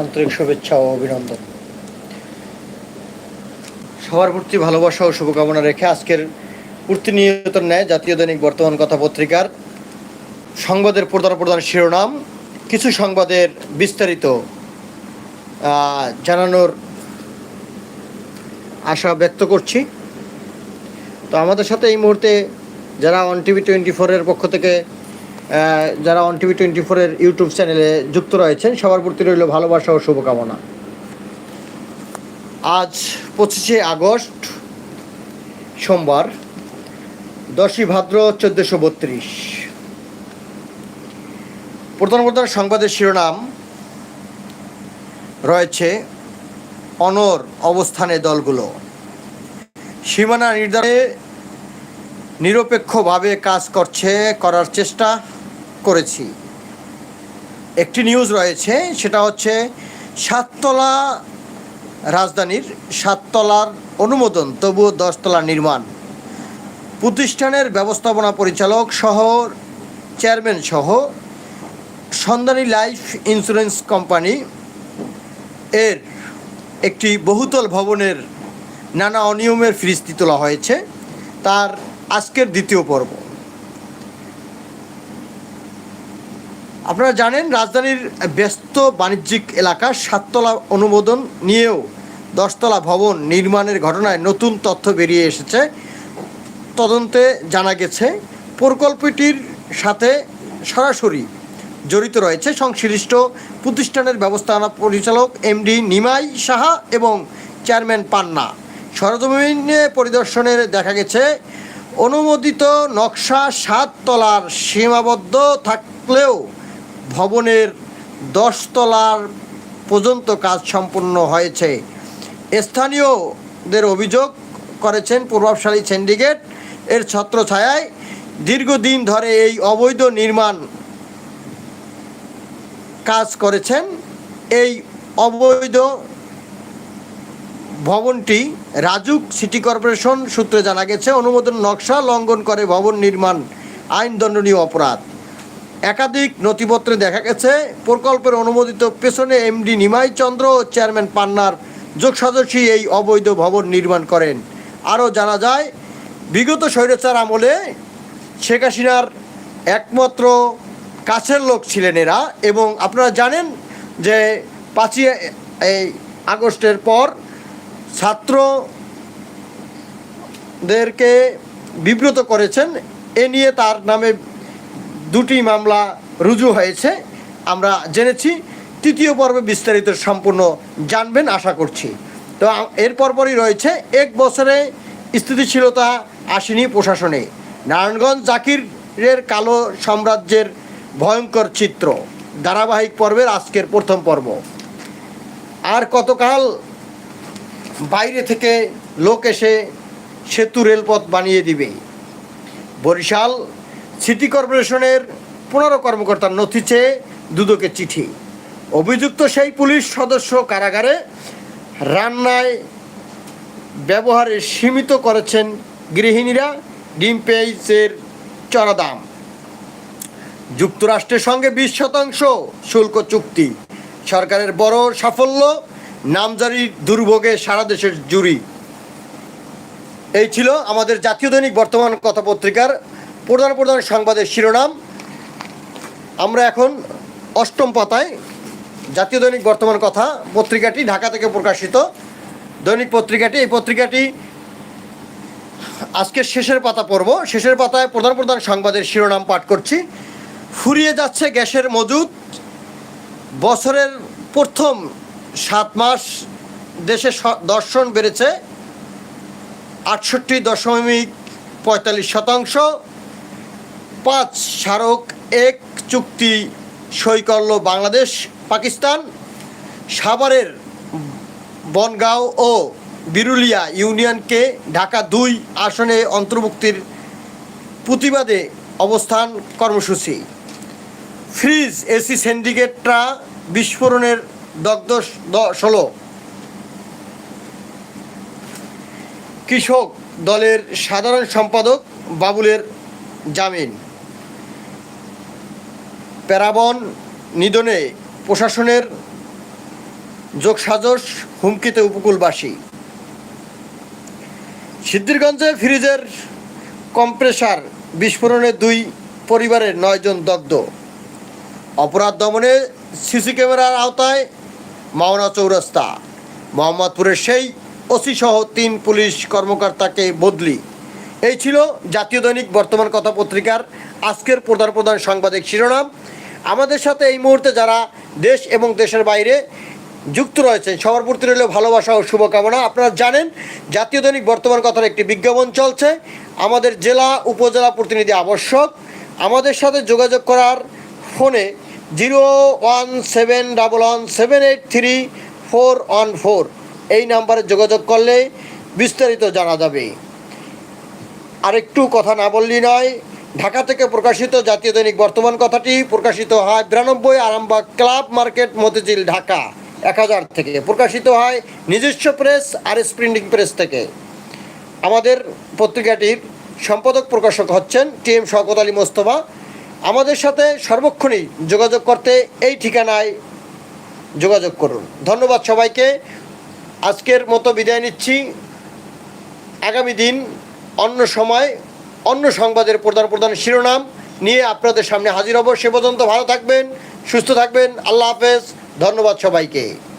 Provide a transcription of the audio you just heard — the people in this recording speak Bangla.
আন্তরিক শুভেচ্ছা ও অভিনন্দন। সবার প্রতি ভালোবাসা ও শুভকামনা রেখে আজকের প্রতিনিয়ত ন্যায় জাতীয় দৈনিক বর্তমান কথা পত্রিকার সংবাদের প্রধান প্রধান শিরোনাম, কিছু সংবাদের বিস্তারিত জানানোর আশা ব্যক্ত করছি। তো আমাদের সাথে এই মুহূর্তে যারা অন টিভি টোয়েন্টি ফোরের পক্ষ থেকে যারা অন টিভি টোয়েন্টি ফোরের ইউটিউব চ্যানেলে যুক্ত রয়েছেন, সবার প্রতি রইল ভালোবাসা ও শুভকামনা। আজ পঁচিশে আগস্ট, সোমবার, দশই ভাদ্র চোদ্দোশো বত্রিশ। প্রধান প্রধান সংবাদের শিরোনাম রয়েছে, অনর অবস্থানে দলগুলো। সীমানা নির্ধারণে নিরপেক্ষভাবে কাজ করছে, করার চেষ্টা। করেছি। একটি নিউজ রয়েছে, সেটা হচ্ছে সাততলা রাজধানীর সাততলার অনুমোদন, তবুও দশতলা নির্মাণ। প্রতিষ্ঠানের ব্যবস্থাপনা পরিচালক সহ চেয়ারম্যান সহ সন্ধানী লাইফ ইন্স্যুরেন্স কোম্পানি এর একটি বহুতল ভবনের নানা অনিয়মের ফিরিস্তি তোলা হয়েছে। তার আজকের দ্বিতীয় পর্ব। আপনারা জানেন, রাজধানীর ব্যস্ত বাণিজ্যিক এলাকার সাততলা অনুমোদন নিয়েও দশতলা ভবন নির্মাণের ঘটনায় নতুন তথ্য বেরিয়ে এসেছে। তদন্তে জানা গেছে, প্রকল্পটির সাথে সরাসরি জড়িত রয়েছে সংশ্লিষ্ট প্রতিষ্ঠানের ব্যবস্থাপনা পরিচালক এমডি নিমাই সাহা এবং চেয়ারম্যান পান্না। সরজমিনে পরিদর্শনের দেখা গেছে, অনুমোদিত নকশা সাত তলার সীমাবদ্ধ থাকলেও ভবনের দশ তলার পর্যন্ত কাজ সম্পন্ন হয়েছে। স্থানীয়দের অভিযোগ করেছেন প্রভাবশালী সিন্ডিকেট এর ছত্রছায়ায় দীর্ঘদিন ধরে এই অবৈধ নির্মাণ কাজ করেছেন। এই অবৈধ ভবনটি রাজুক সিটি কর্পোরেশন সূত্রে জানা গেছে, অনুমোদন নকশা লঙ্ঘন করে ভবন নির্মাণ আইন দণ্ডনীয় অপরাধ। একাধিক নথিপত্রে দেখা গেছে, প্রকল্পের অনুমোদিত পেছনে এমডি নিমাই চন্দ্র ও চেয়ারম্যান পান্নার যোগ যোগসদস্যী এই অবৈধ ভবন নির্মাণ করেন। আরও জানা যায়, বিগত স্বৈরাচার আমলে শেখ হাসিনার একমাত্র কাছের লোক ছিলেন এরা এবং আপনারা জানেন যে পাঁচই এই আগস্টের পর ছাত্রদেরকে বিব্রত করেছেন। এ নিয়ে তার নামে দুটি মামলা রুজু হয়েছে। আমরা জেনেছি, তৃতীয় পর্বে বিস্তারিত সম্পূর্ণ জানবেন আশা করছি। তো এর পরপরই রয়েছে, এক বছরে স্থিতিশীলতা আসেনি প্রশাসনে। নারায়ণগঞ্জ জাকিরের কালো সাম্রাজ্যের ভয়ঙ্কর চিত্র, ধারাবাহিক পর্বের আজকের প্রথম পর্ব। আর কতকাল বাইরে থেকে লোক এসে সেতু রেলপথ বানিয়ে দিবে? বরিশাল সিটি কর্পোরেশনের পনেরো কর্মকর্তার নথি চেয়ে দুদকে চিঠি। অভিযুক্ত সেই পুলিশ সদস্য কারাগারে রান্নায় ব্যবহারে সীমিত করেছেন গৃহিণীরা, ডিম পেঁয়াজের চড়া দাম। যুক্তরাষ্ট্রের সঙ্গে বিশ শতাংশ শুল্ক চুক্তি। সরকারের বড় সাফল্য নামজারির দুর্ভোগে সারা দেশের জুরি এই ছিল আমাদের জাতীয় দৈনিক বর্তমান কথা পত্রিকার প্রধান প্রধান সংবাদের শিরোনাম। আমরা এখন অষ্টম পাতায় জাতীয় দৈনিক বর্তমান কথা পত্রিকাটি ঢাকা থেকে প্রকাশিত। দৈনিক পত্রিকাটি, এই পত্রিকাটি আজকে শেষের পাতা পড়ব শেষের পাতায় প্রধান প্রধান সংবাদের শিরোনাম পাঠ করছি। ফুরিয়ে যাচ্ছে গ্যাসের মজুদ বছরের প্রথম সাত মাস দেশে দর্শন বেড়েছে আটষট্টি দশমিক পঁয়তাল্লিশ শতাংশ। পাঁচ স্মারক এক চুক্তি সই করল বাংলাদেশ, পাকিস্তান, সাভারের বনগাঁও ও বিরুলিয়া ইউনিয়নকে ঢাকা দুই আসনে অন্তর্ভুক্তির প্রতিবাদে অবস্থান কর্মসূচি। ফ্রিজ এসি সিন্ডিকেটরা বিস্ফোরণের দগ্ধ ষোলো। কৃষক দলের সাধারণ সম্পাদক বাবুলের জামিন। প্যারাবন নিধনে প্রশাসনের যোগসাজশ হুমকিতে উপকূলবাসী। সিদ্ধিরগঞ্জে ফ্রিজের কম্প্রেসার বিস্ফোরণে দুই পরিবারের নয়জন দগ্ধ। অপরাধ দমনে সিসি ক্যামেরার আওতায় মাওনা চৌরাস্তা। মোহাম্মদপুরের সেই ওসি সহ তিন পুলিশ কর্মকর্তাকে বদলি। এই ছিল জাতীয় দৈনিক বর্তমান কথা পত্রিকার আজকের প্রধান প্রধান সাংবাদিক শিরোনাম। আমাদের সাথে এই মুহূর্তে যারা দেশ এবং দেশের বাইরে যুক্ত রয়েছেন, সবার প্রতি রইল ভালোবাসা ও শুভকামনা। আপনারা জানেন, জাতীয় দৈনিক বর্তমান কথার একটি বিজ্ঞাপন চলছে। আমাদের জেলা উপজেলা প্রতিনিধি আবশ্যক। আমাদের সাথে যোগাযোগ করার ফোনে zero one seven double one seven eight three four one four. এই নাম্বারে যোগাযোগ করলে বিস্তারিত জানা যাবে। আরেকটু কথা না বললেই নয় ঢাকা থেকে প্রকাশিত জাতীয় দৈনিক বর্তমান কথাটি প্রকাশিত হয় বিরানব্বই আরামবাগ ক্লাব মার্কেট মতিঝিল, ঢাকা। এক হাজার থেকে প্রকাশিত হয় নিজস্ব press R S printing press থেকে। আমাদের পত্রিকাটির সম্পাদক প্রকাশক হচ্ছেন টি এম শওকত আলী মোস্তফা। আমাদের সাথে সর্বক্ষণই যোগাযোগ করতে এই ঠিকানায় যোগাযোগ করুন। ধন্যবাদ সবাইকে। আজকের মতো বিদায় নিচ্ছি। আগামী দিন অন্য সময় অন্য সংবাদের প্রধান প্রধান শিরোনাম নিয়ে আপনাদের সামনে হাজির হব। সে পর্যন্ত ভালো থাকবেন, সুস্থ থাকবেন। আল্লাহ হাফেজ। ধন্যবাদ সবাইকে।